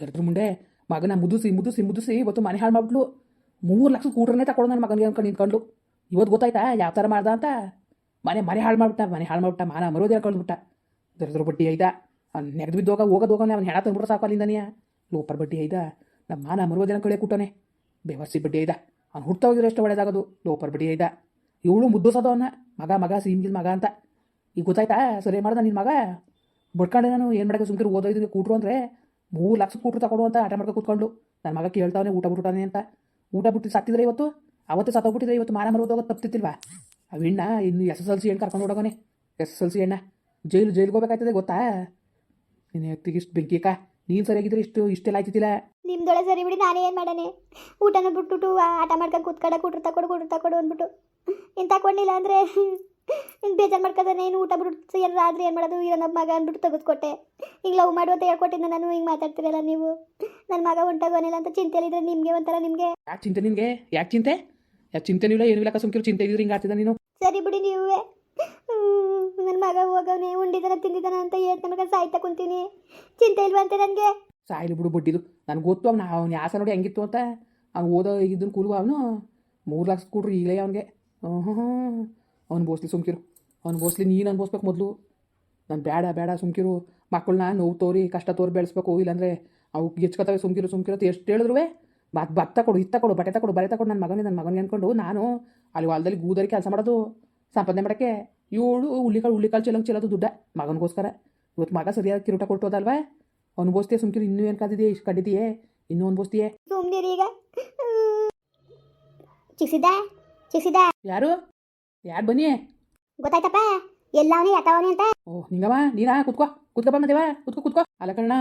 ದರಿದ್ರ ಮುಂಡೆ ಮಗನ ಮುದುಸಿ ಮುದುಸಿ ಮುದುಸಿ ಇವತ್ತು ಮನೆ ಹಾಳು ಮಾಡ್ಬಿಟ್ಲು. ಮೂರು ಲಕ್ಷ ಕೂಟ್ರನ್ನೇ ತಗೊಂಡು ನನ್ನ ಮಗನಿಗೆ ಅನ್ಕೊಂಡು ನಿಂತ್ಕೊಂಡು ಇವತ್ತು ಗೊತ್ತಾಯ್ತಾ ಯಾವ ಥರ ಮಾಡ್ದ ಅಂತ? ಮನೆ ಮನೆ ಹಾಳು ಮಾಡ್ಬಿಟ್ಟ, ಮನೆ ಹಾಳು ಮಾಡ್ಬಿಟ್ಟ, ಮಾನ ಮರೋದೇ ಹೇಳ್ಕೊಂಡ್ಬಿಟ್ಟ ದರಿದ್ರ ಬಡ್ಡಿ ಐದ. ನೆಗ್ದು ಬಿದ್ದೋಗ ಹೋಗೋದು ಹೋಗೋನೆ ಅವ್ನು ಹೆಣ ತಂದ್ಬಿಟ್ರೆ ಸಾಕು ಅಲ್ಲಿಂದ ನೀ ಲೋಪರ್ ಬಡ್ಡಿ ಐದ. ನಮ್ಮ ಮಾನ ಮರೋದೇನ ಕಳೆ ಕೂಟನೆ ಬೇವರ್ಸಿ ಬಡ್ಡಿ ಐದ. ಅವ್ನು ಹುಡ್ತಾ ಹೋಗಿದ್ರೆ ಎಷ್ಟು ಒಳ್ಳೇದಾಗೋದು. ಲೋಪರ್ ಬಡ್ಡಿ ಐದ. ಇವಳು ಮುದ್ದೋಸೋದು ಅವನ್ನ ಮಗ ಮಗ ಸೀಮ್ಗಿಲ್ ಮಗ ಅಂತ. ಈಗ ಗೊತ್ತಾಯ್ತಾ ಸರಿ ಮಾಡ್ದ ನಿನ್ನ ಮಗ? ಬಡ್ಕೊಂಡೆ ನಾನು ಏನು ಮಾಡೋಕ್ಕೆ ಸುಮ್ಕಿರು ಓದೋದು ಕೂಟ್ರು ಅಂದರೆ ಮೂರು ಲಕ್ಷ ಕೂಟ್ರು ತಗೊಡು ಅಂತ ಆಟ ಮಾಡ್ಕೊ ಕೂತ್ಕೊಂಡು ನನ್ನ ಮಗ ಕೇಳ್ತಾವನೆ, ಊಟ ಬಿಟ್ಟಾನೆ ಅಂತ. ಊಟ ಬಿಟ್ಟು ಸತ್ತಿದ್ರೆ ಇವತ್ತು? ಅವತ್ತು ಸತ್ತೋಗ್ಬಿಟ್ಟಿದ್ರೆ ಇವತ್ತು ಮಾನ ಮರೋದೋಗೋದು ತಪ್ತಿತ್ತಿಲ್ವಾ ಅವಿಣ್ಣ ಇನ್ನು ಎಸ್ ಎಸ್ ಎಲ್ ಸಿ ಏನು ಕರ್ಕೊಂಡು ಹೋಗೋನೆ? ಎಸ್ ಎಸ್ ಎಲ್ ಸಿ ಎಣ್ಣ ಜೈಲು, ಜೈಲಿಗೆ ಹೋಗ್ಬೇಕಾಯ್ತದೆ ಗೊತ್ತಾ? ನೀನು ಎತ್ತಿಗೆ ಇಷ್ಟು ಬೆಂಕಿಕ ನೀನು ಸರಿಯಾಗಿದ್ರೆ ಇಷ್ಟು, ಇಷ್ಟೆಲ್ಲ ಆಯ್ತಿದ್ದಿಲ್ಲ? ನಿಮ್ದೊಳಗೆ ಸರಿ ಬಿಡಿ, ನಾನೇ ಏನು ಮಾಡಾನೆ? ಊಟನ ಬಿಟ್ಬಿಟ್ಟು ಆಟ ಮಾಡ್ಕೊಂಡು ಕೂತ್ಕಡೆ ಕೂಟ್ರು, ತಕೊಡು ಕೂಟ್ರು, ತಕೊಡು ಅಂದ್ಬಿಟ್ಟು. ಇನ್ನು ತಗೊಂಡಿಲ್ಲ ಅಂದರೆ? ಬೇಜಾರು ಮಾಡ್ಕೊಂಡ್ರೆ ಏನು ಊಟ ಬಿಟ್ಟು ಏನಾರು ಆದ್ರೆ ಏನು ಮಾಡೋದು? ಇರೋ ನಮ್ಮ ಮಗ ಅಂದ್ಬಿಟ್ಟು ತೆಗೆದುಕೊಟ್ಟೆ. ಈಗ ಲವ್ ಮಾಡು ಅಂತ ಹೇಳ್ಕೊಟ್ಟಿದ್ದೆ ನಾನು ಹಿಂಗೆ ಮಾತಾಡ್ತಿರಲ್ಲ ನೀವು? ನನ್ನ ಮಗ ಹೊಂಟಾಗೋನಿಲ್ಲ ಅಂತ ಚಿಂತೆಲಿದ್ರೆ ನಿಮಗೆ ಒಂಥರ ನಿಮಗೆ? ಯಾಕೆ ಚಿಂತೆ ನಿಮಗೆ ಯಾಕೆ ಚಿಂತೆ? ಯಾಕೆ ಚಿಂತೆ ಇಲ್ಲ ಏನು ಇಲ್ಲ ಸುಮ್ಕಿರು ಚಿಂತೆ ಇದ್ರೆ ಹಿಂಗೆ ಆಗ್ತಿದ್ದ ನೀನು? ಸರಿ ಬಿಡಿ ನೀವೇ. ನನ್ನ ಮಗ ಹೋಗವನೆ ಉಂಡಿದಾನ ತಿಂದಿದ್ದಾನ ಅಂತ ಹೇಳ್ತ ಮಗ ಸಾಯ್ತಾ ಕುಂತೀನಿ. ಚಿಂತೆ ಇಲ್ವಂತೆ ನನಗೆ? ಸಾಯಿಲಿ ಬಿಡು ಬಿಟ್ಟಿದ್ದು ನನಗೆ ಗೊತ್ತು ಅವ್ನು ಅವ್ನು ಯಾಸ ನೋಡಿ ಹೆಂಗಿತ್ತು ಅಂತ. ಅವ್ನು ಓದೋ ಇದನ್ನು ಕೂಲ್ವ ಅವನು? ಮೂರು ಲಕ್ಷ ಕೊಡ್ರಿ ಈಗಲೇ ಅವನಿಗೆ. ಹ್ಞೂ ಹ್ಞೂ ಅವ್ನು ಬೋಸ್ಲಿ ಸುಮ್ಕಿರು. ಅವ್ನು ಬೋಸ್ಲಿ ನೀನು ಅನ್ಬೋಸ್ಬೇಕು ಮೊದಲು. ನಾನು ಬೇಡ ಬೇಡ ಸುಮ್ಕಿರು. ಮಕ್ಕಳನ್ನ ನೋವು ತೋರಿ ಕಷ್ಟ ತೋರಿ ಬೆಳೆಸ್ಬೇಕು. ಇಲ್ಲಾಂದರೆ ಅವು ಹೆಚ್ಕೊತವೆ ಸುಮ್ಕಿರು ಸುಮ್ಕಿರು ಅಂತ ಎಷ್ಟು ಹೇಳಿದ್ರು ಬತ್ ಭತ್ತ ಕೊಡು ಇತ್ತ ಕೊಡು ಬಟ್ಟೆ ತಗೊಡು ಬರೆ ತಕೊಡು ನನ್ನ ಮಗನಿಗೆ ನನ್ನ ಮಗನಿಗೆ ಅಂದ್ಕೊಂಡು ನಾನು ಅಲ್ಲಿ ಹೊಲದಲ್ಲಿ ಗೂದರಿ ಕೆಲಸ ಮಾಡೋದು ಸಂಪಾದನೆ ಮಾಡೋಕ್ಕೆ ಇವಳು ಹುಳ್ಳಿಕಾಳು ಹುಳ್ಳಿಕಾಳು ಚೆಲ್ಲಂಗೆ ಚೆಲ್ಲೋದು ದುಡ್ಡ ಮಗನಿಗೋಸ್ಕರ. ಇವತ್ತು ಮಗ ಸರಿಯಾಗಿ ಕಿರುಟ ಅವ್ನು ಬೋಸ್ತಿಯ ಸುಮ್ಕಿರು ಇನ್ನೂ ಏನು ಕಾದಿದೆಯೇ ಇಷ್ಟು ಕಂಡಿದೆಯೇ ಇನ್ನೂ ಅನುಭವಿಸ್ತೀಯೇ? ಸುಮ್ಮನೆ ಈಗ. ಯಾರು? ಯಾರು ಬನ್ನಿ? ಗೊತ್ತಾಯ್ತಪ್ಪ ಎಲ್ಲವನೇ ಯಾತವನೇ ಅಂತ. ಓ ನಿಂಗಮ್ಮ ನೀನಾ ಕುತ್ಕೋ ಕುತ್ಕಪ್ಪ ಮದೇವ ಕುತ್ಕೋ ಕುತ್ಕೋ. ಅಲ್ಲ ಕಣ್ಣ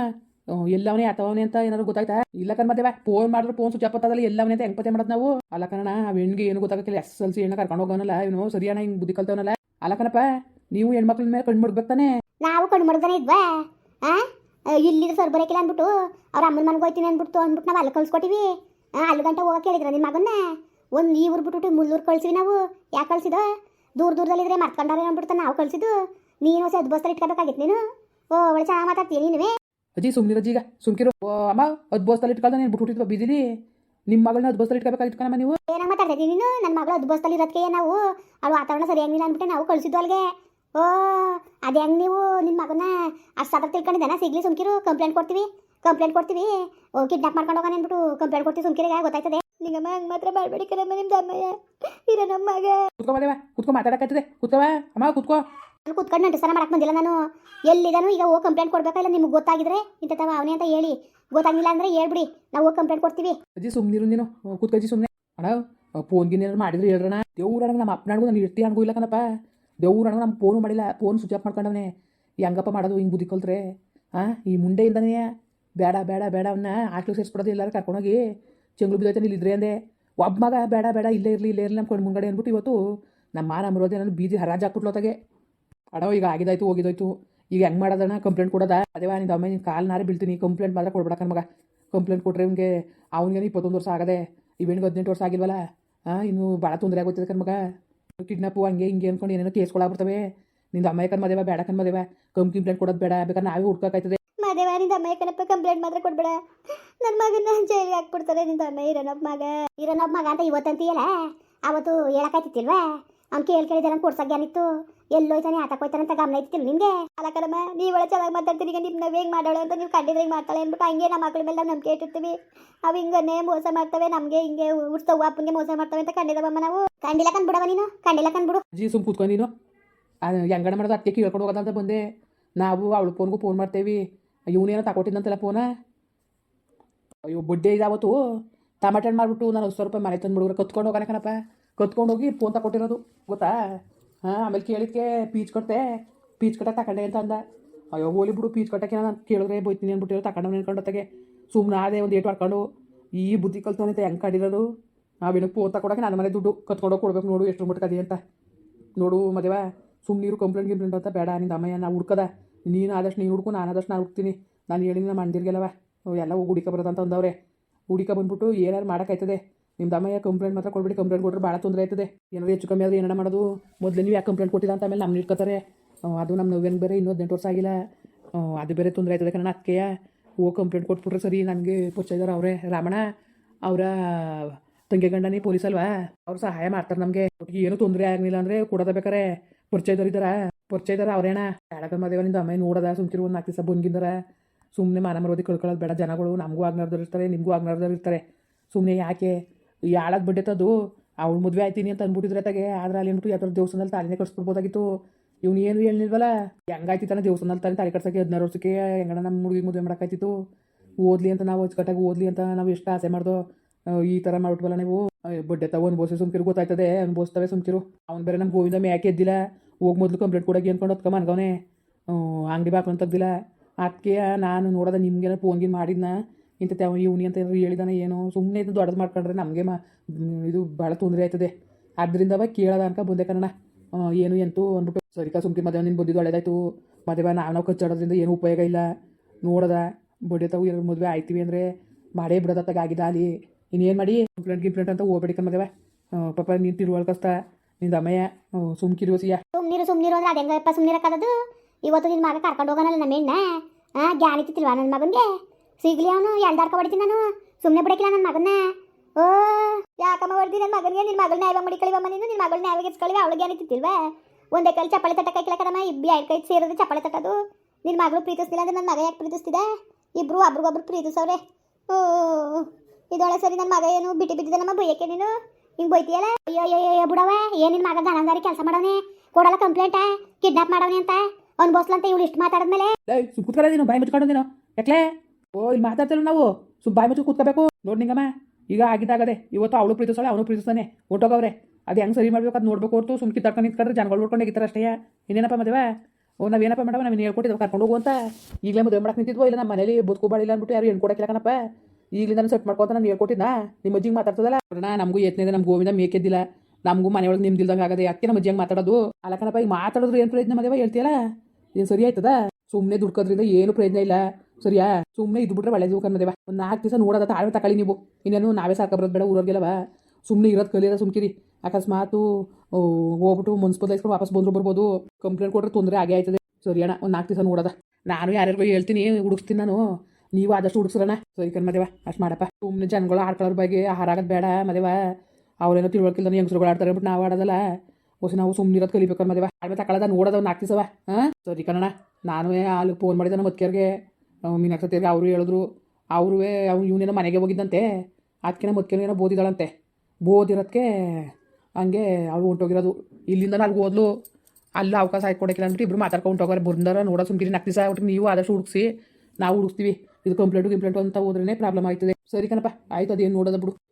ಎಲ್ಲವನೇ ಅಥವಾನೇ ಅಂತ ಏನಾದ್ರು ಗೊತ್ತಾಯ್ತಾ? ಇಲ್ಲ ಕಣ್ ಮದೇವ ಫೋನ್ ಮಾಡಿದ್ರು ಫೋನ್ ಸ್ವಿಚ್ ಅಪ್ಪತ್ತಲ್ಲ ಎಲ್ಲವನೇ ಅಂತ ಹೆಂಗ್ ಪತ್ತೆ ಮಾಡೋದು ನಾವು? ಅಲ್ಲ ಕಣ ಆ ಹೆಣ್ಗೆ ಏನು ಗೊತ್ತಾಗಕ್ಕಿಲ್ಲ ಎಸ್ ಎಲ್ ಸಿ ಹೆಣ್ಣ ಕರ್ಕೊಂಡು ಹೋಗೋನಲ್ಲ ಇವನು ಸರಿಯಾನ ಹಿಂಗ್ ಬುದ್ಧಿ ಕಲ್ತವನಲ್ಲ. ಅಲ್ಲ ಕಣಪ್ಪ ನೀವು ಹೆಣ್ಮಕ್ಳ ಮೇಲೆ ಕಣ್ಣು ಮುಡ್ಬೇಕು ತಾನೆ ನಾವು ಕಣ್ಣು ಮುಡ್ದಾನೆ ಇದ್ವಾ? ಆ? ಇಲ್ಲಿದ್ರೆ ಸರ್ ಬರೋಕಿಲ್ಲ ಅಂದ್ಬಿಟ್ಟು ಅವ್ರ ಅಮ್ಮನ ಮನೆಗೆ ಹೋಗ್ತೀನಿ ಅಂದ್ಬಿಟ್ಟು ಅಂದ್ಬಿಟ್ಟು ನಾವು ಅಲ್ಲಿ ಕಳ್ಸ್ಕೊಟ್ಟಿವಿ. ಅಲ್ಲಿ ಗಂಟೆ ಹೋಗಕ್ಕೆ ಹೇಳಿದ್ರ ನಿಮ್ಮ ಮಗನ್ನ? ಒಂದು ಈ ಊರು ಬಿಟ್ಬಿಟ್ಟು ಮುಳ್ಳೂರು ಕಳ್ಸಿವಿ ನಾವು. ಯಾಕೆ ಕಳ್ಸಿದ? ದೂರ ದೂರದಲ್ಲಿದ್ರೆ ಮರ್ತ್ಕೊಂಡಾರೆ ಅಂದ್ಬಿಟ್ಟು ನಾವು ಕಳ್ಸಿದ್ದು. ನೀನು ಹೊಸ ಅದು ಬಸ್ತಲ್ಲಿ ಇಟ್ಕೋಬೇಕಾಗಿತ್ತು ನೀನು. ಓ ಒಳ್ಳೆ ಚೆನ್ನಾಗಿ ಮಾತಾಡ್ತೀನಿ ನೀನುವೇ? ಅಜ್ಜಿ ಸುಮ್ನಿರಜ್ಜಿ ಈಗ. ಸುಮ್ಕಿರು. ಅಮ್ಮ ಅದು ಬಸ್ತಲ್ಲಿ ಇಟ್ಕೊಳ್ದ ನೀನು ಬಿಟ್ಬಿಟ್ಟಿದ್ವ ಬೀದಿಲಿ ನಿಮ್ಮ ಮಗಳನ್ನ ಅದು ಬಸ್ತಲ್ಲಿ ಇಟ್ಕೋಬೇಕಾಗಿತ್ತು ಕಣಮ್ಮ ನೀವು. ಏನಾಗ ಮಾತಾಡ್ತೀನಿ ನೀನು? ನನ್ನ ಮಗಳು ಅದು ಬಸ್ತಲ್ಲಿ ಇರೋದಕ್ಕೆ ನಾವು. ಅವ್ಳು ವಾತಾವರಣ ಸರಿಯಾಗಿಲ್ಲ ಅಂದ್ಬಿಟ್ಟು ನಾವು ಕಳ್ಸಿದ್ದು ಅಲ್ಲಿಗೆ ಓ ಅದು ಹೆಂಗೆ ನೀವು? ನಿಮ್ಮ ಮಗನ ಅಷ್ಟು ಸತ್ರ ತಿಳ್ಕೊಂಡಿದ್ದಾನ? ಸಿಗ್ಲಿ ಸುಮ್ಕಿರು. ಕಂಪ್ಲೇಂಟ್ ಕೊಡ್ತೀವಿ. ಕಂಪ್ಲೇಂಟ್ ಕೊಡ್ತೀವಿ. ಓ ಕಿಡ್ನಾಪ್ ಮಾಡ್ಕೊಂಡು ಹೋಗೋಣ ಅಂದ್ಬಿಟ್ಟು ಕಂಪ್ಲೇಂಟ್ ಕೊಡ್ತೀವಿ ಸುಮ್ಕಿರಿಗೆ ಗೊತ್ತಾಯ್ತದೆ. ನಿಂಗಮ್ಮ ಹಂಗೆ ಮಾತ್ರ ಮಾಡಬೇಡಿ ಕಣಮ್ಮ ನಿಮ್ಮ ಅಮ್ಮಯ್ಯ. ಇರ ನಮ್ಮ ಮಗ. ಕುತ್ಕೋ ಮದೇವ ಕುತ್ಕೋ ಮಾತಾಡಕತ್ತದೆ. ಬಾ. ಅಮ್ಮ ಕುತ್ಕೋ. ನಾನು ಕುತ್ಕೊಂಡು ನಂಟು ಮಾಡಕ್ಕೆ ಬಂದಿಲ್ಲ ನಾನು. ಎಲ್ಲಿದ್ದಾನು ಈಗ ಹೋಗಿ ಕಂಪ್ಲೇಂಟ್ ಕೊಡ್ಬೇಕಲ್ಲ ನಿಮ್ಗೆ ಗೊತ್ತಾಗಿದ್ರೆ? ಇಂಥವ ಅವನೇ ಅಂತ ಹೇಳಿ. ಗೊತ್ತಾಗಿಲ್ಲ ಅಂದರೆ ಹೇಳ್ಬಿಡಿ. ನಾವು ಹೋಗಿ ಕಂಪ್ಲೇಂಟ್ ಕೊಡ್ತೀವಿ. ಅಜ್ಜಿ ಸುಮ್ಮನಿರು ನೀನು. ಕುತ್ಕಜ್ಜಿ ಸುಮ್ಮನೆ ಅಣ್ಣ ಫೋನ್ಗೆ ಏನಾರು ಮಾಡಿದ್ರೆ ಹೇಳ್ರಣ ದೇವ್ರ ಅಣ್ಣ ನಮ್ಮ ಅಪ್ಪನಾಗೂ ನಾನು ಇರ್ತಿ ಅನ್ಗೂ ಇಲ್ಲ ಕಣಪ್ಪ. ದೇವ್ರ ಅಣ್ಣ ನಮ್ಮ ಫೋನು ಮಾಡಿಲ್ಲ. ಫೋನ್ ಸ್ವಿಚ್ ಆಫ್ ಮಾಡ್ಕೊಂಡವನೇ. ಹೆಂಗಪ್ಪ ಮಾಡೋದು ಹಿಂಗೆ ಬುದ್ಧಿ ಕಲ್ತ್ರೆ. ಹಾಂ ಈ ಮುಂಡೆಯಿಂದನೇ ಬೇಡ ಬೇಡ ಬೇಡ ಅವನ್ನ ಹಾಸ್ಟೆಲ್ ಸೇರಿಸ್ಬಿಡೋದು ಎಲ್ಲರೂ ಕರ್ಕೊಂಡೋಗಿ. ಚೆಂಗ್ಳು ಬಿದ್ದೈತೆ ಇಲ್ಲಿ ಇದ್ರೆ ಅಂದೆ. ಒಬ್ಬ ಮಗ ಬೇಡ ಬೇಡ, ಇಲ್ಲೇ ಇರಲಿ ಇಲ್ಲೇ ಇರಲಿ ನಮ್ಮ ಕೊಂಡು ಮುಂಗಡೆ ಅಂದ್ಬಿಟ್ಟು ಇವತ್ತು ನಮ್ಮ ಮಾನ ಮರೋದೆ ನಾನು ಬೀದಿ ಹರಾಜ್ ಹಾಕ್ಬಿಟ್ಲೋತಾಗೆ ಅಡೋ, ಈಗ ಆಗಿದಾಯ್ತು, ಹೋಗಿದೋಯ್ತು. ಈಗ ಹೆಂಗೆ ಮಾಡೋದಣ್ಣ? ಕಂಪ್ಲೇಂಟ್ ಕೊಡೋದ? ಅದೇ ನಿಂದ ಅಮ್ಮ, ನೀನು ಕಾಲು ನಾರೇ ಬೀಳ್ತೀನಿ. ಕಂಪ್ಲೇಂಟ್ ಮಾತ್ರ ಕೊಡ್ಬೇಡ ಕಣ್ ಮಗ. ಕಂಪ್ಲೇಂಟ್ ಕೊಟ್ಟರೆ ಇವ್ನಿಗೆ ಅವ್ನಿಗೆ ಇಪ್ಪತ್ತೊಂದು ವರ್ಷ ಆಗದೆ. ಇವೇನಿಗೆ ಹದಿನೆಂಟು ವರ್ಷ ಆಗಿಲ್ವಲ್ಲ? ಹಾಂ ಇನ್ನು ಭಾಳ ತೊಂದರೆ ಆಗುತ್ತೆ ಕಣ್ ಮಗ. ಕಿಡ್ನಾಪು ಹಂಗೆ ಹಿಂಗೆ ಅಂದ್ಕೊಂಡು ಏನೇನೋ ಕೇಸ್ಗಳಾಗ್ಬಿಡ್ತವೆ. ನಿಂದ ಅಮ್ಮ ಕಣ್ ಮದೇವ ಬೇಡ ಕಣ್ ಮದೇವ ಕಂಪ್ಲೇಂಟ್ ಕೊಡೋದು ಬೇಡ, ಬೇಕಾದ್ರೆ ನಾವೇ ಹುಡ್ಕೋಕಾಯ್ತದೆ ಮದುವೆ ನಿಂದ ಅಮ್ಮ ಕಣಪ್ಪ ಕಂಪ್ಲೇಂಟ್ ಮಾತ್ರ ಕೊಡ್ಬೇಡ ನನ್ನ ಮಗನ ಜೈಲಿಗೆ ಹಾಕ್ಬಿಡ್ತಾರೆ, ನಿಂದ ಅಮ್ಮ ಇರೋನೊಬ್ಬ ಮಗ. ಇರೋನೊಬ್ಬ ಮಗ ಅಂತ ಇವತ್ತಂತೀಯಲ್ಲ? ಅವತ್ತು ಹೇಳಕ್ಕಾಯ್ತಿತ್ತಿಲ್ವಾ? ಅವ್ನು ಕೇಳಿ ಕೇಳಿದಾರ ಕೊಡ್ಸಕ್ಕೆ ಏನಿತ್ತು ಎಲ್ಲೋಯ್ತಾನೆ ಆತಕ್ಕೆ ಹೋಯ್ತಾನೆ ಅಂತ ಗಮನ ಇತ್ತಿಲ್ಲ ನಿಮಗೆ ಅಲ್ಲ ಕಣಮ್ಮ, ನೀವು ಒಳ್ಳೆ ಚೆನ್ನಾಗಿ ಮಾತಾಡ್ತೀನಿ ಈಗ ನಿಮ್ಮ ಹೆಂಗೆ ಮಾಡೋಳು ಅಂತ ನೀವು ಕಂಡಿದ್ರೆ ಹಿಂಗೆ ಮಾಡ್ತಾಳೆ ಅಂದ್ಬಿಟ್ಟು, ಹಂಗೆ ನಮ್ಮ ಮಕ್ಳ ಮೇಲೆ ನಾವು ನಂಬಿಕೆ ಇಟ್ಟಿರ್ತೀವಿ. ಅವು ಹಿಂಗನ್ನೇ ಮೋಸ ಮಾಡ್ತವೆ, ನಮಗೆ ಹಿಂಗೆ ಉಡ್ಸ್ತವು ಅಪ್ಪನಿಗೆ ಮೋಸ ಮಾಡ್ತವೆ ಅಂತ ಕಂಡಿದವಮ್ಮ ನಾವು. ಕಂಡಿಲ್ಲ ಕಂಡ್ಬಿಡವ ನೀನು? ಕಂಡಿಲ್ಲ ಕಂಡ್ಬಿಡು. ಅಜ್ಜಿ, ಸುಮ್ ಕೂತ್ಕೊಂಡು ನೀನು. ಹೆಂಗಡ ಮಾಡೋದು ಅತ್ತೆ ಕೇಳ್ಕೊಂಡು ಹೋಗೋದಂತ ಬಂದೆ. ನಾವು ಅವಳು ಫೋನ್ಗೂ ಫೋನ್ ಮಾಡ್ತೇವಿ. ಇವನೇನೋ ತಗೊಟ್ಟಿದ್ದಂತಲ್ಲ ಫೋನ ಅಯ್ಯೋ, ಬಡ್ಡೆ ಇದಾವತ್ತು. ಟಮಾಟ ಹಣ್ಣು ಮಾಡಿಬಿಟ್ಟು ನಾನು ಸ್ವಲ್ಪ ರೂಪಾಯಿ ಮನೆ ತಂದು ಬಿಡುಗ್ರೆ ಕತ್ಕೊಂಡು ಹೋಗೋಣ ಕಣಪ್ಪ. ಕತ್ಕೊಂಡು ಹೋಗಿ ಫೋನ್ ತಗೊಟ್ಟಿರೋದು ಗೊತ್ತಾ? ಹಾಂ, ಆಮೇಲೆ ಕೇಳಿದ್ಕೆ ಪೀಚ್ ಕೊಟ್ಟೆ ಪೀಚ್ ಕಟ್ಟ ತಗೊಂಡೆ ಅಂತ ಅಂದ. ಅಯ್ಯೋ, ಹೋಲಿ ಬಿಡು, ಪೀಚ್ ಕಟ್ಟಕ್ಕೆ ನಾನು ಕೇಳಿದ್ರೆ ಬೋಯ್ತೀನಿ ಅಂದ್ಬಿಟ್ಟಿರೋ ತಗೊಂಡು ನೆನ್ಕೊಂಡು ಹೊತ್ತಿಗೆ ಸುಮ್ಮನೆ ಅದೇ ಒಂದು ಏಟು ಹೊಡ್ಕೊಂಡು, ಈ ಬುದ್ಧಿ ಕಲ್ತವನೈತೆ ಹೆಂಗೆ ಕಡಿರೋದು? ನಾವೇನು ಫೋನ್ ತಗೊಳಕ್ಕೆ ನನ್ನ ಮನೆ ದುಡ್ಡು ಕತ್ಕೊಂಡೋಗಿ ಕೊಡ್ಬೇಕು ನೋಡು ಎಷ್ಟು ಮಟ್ಟಕ್ಕೆ ಅದೇ ಅಂತ. ನೋಡು ಮದುವ ಸುಮ್ಮನೀರು ಕಂಪ್ಲೇಂಟ್ ಗಿಂಪ್ಲೇಂಟ್ ಅಂತ ಬೇಡ, ನಿಂದ ಅಮ್ಮಯ್ಯ ನಾವು ಹುಡ್ಕದ. ನೀನು ಆದಷ್ಟು ನೀನು ಹುಡ್ಕು, ನಾನು ಆದಷ್ಟು ನಾನು ಹುಡ್ತೀನಿ ನಾನು ಹೇಳಿ ನಮ್ಮ ಅಂದಿರ್ಗೆಲ್ಲವ ಎಲ್ಲ ಹೋಗಿ ಹುಡಿಕ ಬರೋದಂತ ಅಂದವ್ರೆ. ಹುಡಿಕ ಬಂದ್ಬಿಟ್ಟು ಏನಾರು ಮಾಡೋಕ್ಕಾಯ್ತದೆ ನಿಮ್ಮ ಅಮ್ಮಯ್ಯ ಕಂಪ್ಲೇಂಟ್ ಮಾತ್ರ ಕೊಡ್ಬಿಡಿ ಕಂಪ್ಲೇಂಟ್ ಕೊಟ್ಟರೆ ಭಾಳ ತೊಂದರೆ ಆಯ್ತದೆ. ಏನಾದ್ರು ಹೆಚ್ಚು ಕಮ್ಮಿ ಆದ್ರೆ ಏನಾರ ಮಾಡೋದು. ಮೊದಲು ನೀವು ಯಾಕೆ ಕಂಪ್ಲೇಂಟ್ ಕೊಟ್ಟಿಲ್ಲ ಅಂತ ಆಮೇಲೆ ನಮ್ಮನ್ನ ಇಟ್ಕೋತಾರೆ. ಅದು ನಮ್ಮ ನೋವೇನು ಬೇರೆ, ಇನ್ನೂ ಹದಿನೆಂಟು ವರ್ಷ ಆಗಿಲ್ಲ. ಅದು ಬೇರೆ ತೊಂದರೆ ಆಯ್ತದೆ ಕಣ ಅಕ್ಕೆಯ ಓ ಕಂಪ್ಲೇಂಟ್ ಕೊಟ್ಬಿಟ್ರೆ ಸರಿ, ನನಗೆ ಪರಿಚಯದಾರ ಅವರೇ. ರಾಮಣ್ಣ, ಅವರ ತಂಗಿ ಗಂಡನೇ ಪೊಲೀಸ್ ಅಲ್ವಾ? ಅವ್ರು ಸಹಾಯ ಮಾಡ್ತಾರೆ ನಮಗೆ. ಏನೂ ತೊಂದರೆ ಆಗಲಿಲ್ಲ ಅಂದರೆ ಕೊಡೋದ ಬೇಕಾರೆ ಪರಿಚಯದವ್ರು ಇದ್ದಾರ? ಪರಿಚಯದಾರ ಅವ್ರೇಣ ಬೇಡದ ಮದುವೆ ನಿಂದ ಅಮ್ಮ ನೋಡದ, ಸುಮ್ಕಿರು ಒಂದು ನಾಲ್ಕು ದಿವಸ ಬಂಗಿಂದಾರ ಸುಮ್ಮನೆ ಮಾನ ಮರೋದಿ ಕಳ್ಕೊಳ್ಳೋದು ಬೇಡ, ಜನಗಳು ನಮಗೂ ಆಗ್ನಾರ್ದವ್ರು ಇರ್ತಾರೆ, ನಿಮಗೂ ಆಗ್ನಾರ್ದವ್ರು ಇರ್ತಾರೆ. ಸುಮ್ಮನೆ ಯಾಕೆ ಯಾಳದ್ ಬಿಡ್ಡೈತದು ಅವ್ಳು ಮದುವೆ ಆಯ್ತೀನಿ ಅಂತ ಅಂದ್ಬಿಟ್ಟಿದ್ರೆ ತಗೆ, ಆದ್ರೆ ಅಲ್ಲಿ ಅಂದ್ಬಿಟ್ಟು ಯಾವ್ದಾದ್ರು ದೇವಸ್ಥಾನದಲ್ಲಿ ತಾಲಿನೇ ಕಟ್ಸ್ಬಿಡ್ಬೋದಾಗಿತ್ತು. ಇವ್ನು ಏನು ಹೇಳಿಲ್ವಲ್ಲ ತಾನೆ ದೇವಸ್ಥಾನದಲ್ಲಿ ತಾನೆ ಕಟ್ಸಕ್ಕೆ ಹದಿನಾರು ವರ್ಷಕ್ಕೆ ಹೆಂಗಣ ನಮ್ಮ ಹುಡುಗಿ ಮದುವೆ ಮಾಡೋಕ್ಕಾಯ್ತಿತ್ತು. ಓದ್ಲಿ ಅಂತ ನಾವು ಅಚ್ಚುಕಟ್ಟಾಗಿ ಓದ್ಲಿ ಅಂತ ನಾವು ಎಷ್ಟು ಆಸೆ ಮಾಡ್ದೋ ಈ ಥರ ಮಾಡ್ಬಿಟ್ವಲ್ಲ ನೀವು. ಬಡ್ಡೆ ತಗೋ ಬೋಸೆ ಸುಮ್ಕಿರು ಗೊತ್ತಾಯ್ತದೆ ಅನ್ಬೋಸ್ತವೆ ಸುಮ್ಕಿರು. ಅವ್ನು ಬೇರೆ ನಮ್ಮ ಗೋವಿಂದ ಮೇಕೆ ಎದ್ದಿಲ್ಲ? ಹೋಗಿ ಮೊದಲು ಕಂಪ್ಲೇಂಟ್ ಕೊಡೋಕೆ ಅಂದ್ಕೊಂಡು ಹೊತ್ಕೊಂಡ್ ಮನ್ಗವನೆ ಅಂಗಡಿ ಬಾಕ್ಲಂತ ತೆಗ್ದಿಲ್ಲ. ಅದಕ್ಕೆ ನಾನು ನೋಡದ ಫೋನ್ ಗೀನ್ ಮಾಡಿದ್ನ. ಇಂಥ ತ್ಯಾವ ಇವ್ನಿ ಅಂತ ಏನಾದ್ರು ಹೇಳಿದಾನೆ ಏನು ಸುಮ್ಮನೆ ಇದು ದೊಡ್ಡದು ಮಾಡ್ಕೊಂಡ್ರೆ ನಮಗೆ ಮಾ ಇದು ಭಾಳ ತೊಂದರೆ ಆಯ್ತದೆ. ಅದರಿಂದ ಅವ ಕೇಳೋದ ಅನ್ಕ ಬಂದೆ ಕನ್ನಡ ಏನು ಎಂತು ಅಂದ್ಬಿಟ್ಟು ಸರಿಕ ಸುಮ್ಕಿ ಮದುವೆ ನಿನ್ನ ಬಂದಿದ್ದು ಒಳ್ಳೆದಾಯ್ತು. ಮದುವೆ ನಾವು ನಾವು ಕಚ್ಚಾಡೋದ್ರಿಂದ ಏನು ಉಪಯೋಗ ಇಲ್ಲ. ನೋಡದ ಬಡ್ಡೆ ತಾವು ಎರಡು ಮದುವೆ ಆಯ್ತೀವಿ ಅಂದರೆ ಮಾಡೇ ಬಿಡೋದತ್ತಾಗ ಆಗಿದೆ ಅಲ್ಲಿ ಇನ್ನೇನು ಮಾಡಿ? ಕಂಪ್ಲೇಂಟ್ ಗಿಂಪ್ಲೇಂಟ್ ಅಂತ ಹೋಗ್ಬೇಡಿ ಕಣ್ ಮದುವೆ ಪಾಪ ನೀನು ತಿಳುವಳ್ಕಸ್ತ ನಿಂದ ಅಮ್ಮಯ್ಯ ಸುಮ್ಕಿರುವಸಿಯ ಸುಮ್ನಿರು ಸುಮ್ನಿರು ಅಂದ್ರೆ ಅದು ಹೆಂಗಪ್ಪ ಇವತ್ತು ನಿನ್ನ ಮಗ ಕರ್ಕೊಂಡು ಹೋಗೋಣ ನಮ್ಮ ಹೆಣ್ಣ? ಆ, ಗ್ಯಾನಿ ಇತ್ತಿಲ್ವಾ ನನ್ನ ಮಗನಿಗೆ? ಸಿಗ್ಲಿ ಅವನು ಎಲ್ದಾರ್ಕ ಹೊಡಿತೀನಿ ನಾನು. ಸುಮ್ಮನೆ ಬಿಡಕಿಲ್ಲ ನನ್ನ ಮಗನ್ನ? ಓ, ಯಾಕಮ್ಮ ಹೊಡ್ದಿ ನನ್ನ ಮಗನಿಗೆ? ನಿನ್ನ ಮಗಳನ್ನ ಯಾವಾಗ ಮಡಿಕಳಿವಮ್ಮ ನೀನು? ನಿನ್ನ ಮಗಳನ್ನ ಯಾವಾಗ ಇಸ್ಕೊಳ್ಳಿ ಅವಳಿಗೆ ಏನಿತ್ತಿಲ್ವಾ ಒಂದೇ ಚಪ್ಪಳಿ ಚಪ್ಪಳೆ ಕೈ ಕಣಮ್ಮ ಇಬ್ಬಿ ಎರಡು ಕೈ ಸೇರಿದ್ರೆ ಚಪ್ಪಳೆ ತಟ್ಟದು. ನಿನ್ನ ಮಗಳು ಪ್ರೀತಿಸ್ತಿಲ್ಲ ಅಂದ್ರೆ ನನ್ನ ಮಗ ಯಾಕೆ ಪ್ರೀತಿಸ್ತಿದೆ? ಇಬ್ರು ಒಬ್ರಿಗೊಬ್ರು ಪ್ರೀತಿಸವ್ರೆ. ಓ ಇದೊಳೆ ಸರಿ ನನ್ನ ಮಗ ಏನು ಬಿಟ್ಟು ಬಿದ್ದಿದ್ದಾನಮ್ಮ ಬೈಯಕ್ಕೆ ನೀನು? ಹಿಂಗೆ ಬೈತೀಯಲ್ಲ? ಅಯ್ಯೋ ಅಯ್ಯೋ ಬಿಡವ ಏನ್ ನಿನ್ ಮಗ ಗಣಂದಾರಿ ಕೆಲಸ ಮಾಡವನೆ ಕೊಡಲ್ಲ ಕಂಪ್ಲೇಂಟ ಕಿಡ್ನಾಪ್ ಮಾಡವನಿ ಅಂತ? ಅವ್ನು ಬೋಸ್ಲಂತ ಇವಳು ಇಷ್ಟು ಮಾತಾಡಿದ್ಮೇಲೆ? ಸುಮ್ ಬಾಯಿ ಮುಚ್ಕೊಂಡು ಎಕ್ಲೇ ಓ, ಇಲ್ಲಿ ಮಾತಾಡ್ತಿಲ್ಲ ನಾವು. ಸುಮ್ ಬಾಯಿ ಮುಚ್ಚಿ ಕೂತ್ಕೋಬೇಕು. ನೋಡಿ ನಿಂಗಮ್ಮ, ಈಗ ಆಗಿದ್ದಾಗದೆ. ಇವತ್ತು ಅವಳು ಪ್ರೀತಿಸೋಳೆ, ಅವನು ಪ್ರೀತಿಸ್ತಾನೆ. ಹೊಟ್ಟೋಗವ್ರೆ ಅದು ಹೆಂಗೆ ಸರಿ ಮಾಡ್ಬೇಕು ಅದು ನೋಡ್ಬೇಕು ಹೊರತು. ಸುಮ್ ಕಿತ್ತಾಡ್ಕೊಂಡು ನಿಂತ್ಕೊಂಡ್ರೆ ಜನಗಳು ನೋಡ್ಕೊಂಡು ಹೋಗಿರ್ತಾರೆ ಅಷ್ಟೇ. ಇನ್ನೇನಪ್ಪ ಮದುವೆ? ಓ ನಾವು ಏನಪ್ಪ ಮೇಡಮ್ ನಾವು ಹೇಳ್ಕೊಟ್ಟಿದ್ದು ಕರ್ಕೊಂಡು ಹೋಗು ಅಂತ. ಈಗಲೇ ಮದುವೆ ಮಾಡಕ್ಕೆ ನಿಂತಿದ್ವೋ ಇಲ್ಲ ನಮ್ಮ ಮನೇಲಿ ಬದುಕೋಬಾಳಿಲ್ಲ ಅಂದ್ಬಿಟ್ಟು ಯಾರು ಹೆಣ್ಣು ಕೊಡಕ್ಕಿಲ್ಲ ಕಣಪ್ಪ. ಈಗಲಿಂದ ಸೆಟ್ ಮಾಡ್ಕೊತ ನಾನು ಹೇಳ್ಕೊಟ್ಟಿದ್ದ ನಿಮ್ಮ ಅಜ್ಜಿಗೆ ಮಾತಾಡ್ತದಲ್ಲ. ನಮಗೂ ಎತ್ತನಿದೆ ನಮ್ಮ ಗೋವಿಂದ ಮೇಕೆದ್ದಿಲ್ಲ. ನಮಗೂ ಮನೆಯೊಳಗೆ ನಿಮ್ದಿಲ್ದಂಗೆ ಆಗದೆ ಯಾಕೆ ನಮ್ಮ ಅಜ್ಜಿಯಂಗೆ ಮಾತಾಡೋದು. ಅಲ್ಲ ಕಣಪ್ಪ, ಈಗ ಮಾತಾಡೋದ್ರೆ ಏನು ಪ್ರಯೋಜನ ಮದುವೆ ಹೇಳ್ತೀಯಲ್ಲ? ಏನು ಸರಿ ಆಯ್ತದ? ಸುಮ್ಮನೆ ದುಡ್ಕೋದ್ರಿಂದ ಏನು ಪ್ರಯೋಜನ ಇಲ್ಲ. ಸರಿಯಾ? ಸುಮ್ಮನೆ ಇದು ಬಿಟ್ರೆ ಒಳ್ಳೆದು ಕನ್ನದೇವ ಒಂದು ನಾಲ್ಕು ದಿವಸ ನೋಡೋದ ತಾಳ್ಮೆ ತಕಳಿ ನೀವು. ಇನ್ನೇನು ನಾವೇ ಸಾಕಬರೋದು ಬೇಡ ಊರವ್ರಿಗೆಲ್ಲವ. ಸುಮ್ಮನೆ ಇರೋದು ಕಲಿಯೋದ ಸುಮ್ಕಿರಿ. ಅಕಸ್ಮಾತು ಹೋಗ್ಬಿಟ್ಟು ಮುನ್ಸಿಪಲ್ ಐಸ್ಕೊಂಡು ವಾಪಸ್ ಬಂದ್ರು ಬರ್ಬೋದು. ಕಂಪ್ಲೇಂಟ್ ಕೊಟ್ಟರೆ ತೊಂದರೆ ಆಗೇ ಆಯ್ತದೆ. ಸರಿ ಅಣ್ಣ, ಒಂದು ನಾಲ್ಕು ದಿವಸ ನೋಡೋದ. ನಾನು ಯಾರ್ಯಾರಿಗೂ ಹೇಳ್ತೀನಿ ಹುಡುಕ್ತೀನಿ ನಾನು. ನೀವು ಆದಷ್ಟು ಹುಡುಕ್ಸ್ರಣ ಸರಿ ಕಣ್ ಮದೇವ, ಅಷ್ಟು ಮಾಡಪ್ಪ. ಸುಮ್ಮನೆ ಜನಗಳು ಆಡ್ಕೊಳ್ಳೋರ ಬಗ್ಗೆ ಆಹಾರ ಆಗೋದು ಬೇಡ ಮದೇವ. ಅವ್ರೇನೋ ತಿಳುವಳಿಕಿಲ್ದಾನೆ ಹೆಂಗಸ್ರುಗಳು ಆಡ್ತಾರೆ ಬಿಟ್ಟು ನಾವು ಆಡೋದಲ್ಲ. ಹೊಸ ನಾವು ಸುಮ್ಮನೆ ಇರೋದು ಕಲಿಬೇಕು ಮದುವೆ. ಆಡ್ಬೇಕು ತಗೊಳ್ಳೋದ ನೋಡೋದ ಒಂದು ನಾಲ್ಕು ದಿವಸವ ಹಾಂ ಸರಿ ಕಣಣ್ಣ, ನಾನು ಅಲ್ಲಿ ಫೋನ್ ಮಾಡಿದ್ದೆ ನಮ್ಮ ಮತ್ಕೇರ್ಗೆ ಮೀನಾಕ್ಷತಿಯರ್ಗೆ ಅವರು ಹೇಳಿದ್ರು. ಅವರು ಅವ್ನು ಇವನೇನೋ ಮನೆಗೆ ಹೋಗಿದ್ದಂತೆ. ಅದಕ್ಕೆ ನಮ್ಮ ಏನೋ ಬೋದಿದ್ದಾಳಂತೆ ಬೋದಿರೋದಕ್ಕೆ ಹಂಗೆ ಅವಳು ಹೊಂಟೋಗಿರೋದು. ಇಲ್ಲಿಂದ ನಾಲ್ಕು ಓದ್ಲು ಅಲ್ಲಿ ಅವಕಾಶ ಆಯ್ತು ಕೊಡೋಕ್ಕಿಲ್ಲ ಅಂದ್ಬಿಟ್ಟು ಇಬ್ರು ಮಾತಾಡ್ಕೊಂಡು ಹೋಗೋರು ಬಂದಾರ ನೋಡೋ ಸುಮ್ಕಿರಿ ನಾಲ್ಕು ಒಟ್ಟು ನೀವು ಆದಷ್ಟು ಹುಡುಕ್ಸಿ. ನಾವು ಹುಡುಕ್ತೀವಿ. ಇದು ಕಂಪ್ಲೇಂಟು ಕಂಪ್ಲೇಂಟು ಅಂತ ಹೋದ್ರೇ ಪ್ರಾಬ್ಲಮ್ ಆಯ್ತದೆ. ಸರಿ ಕಣಪ್ಪ, ಆಯ್ತು, ಅದೇನು ನೋಡೋದು ಬಿಡು.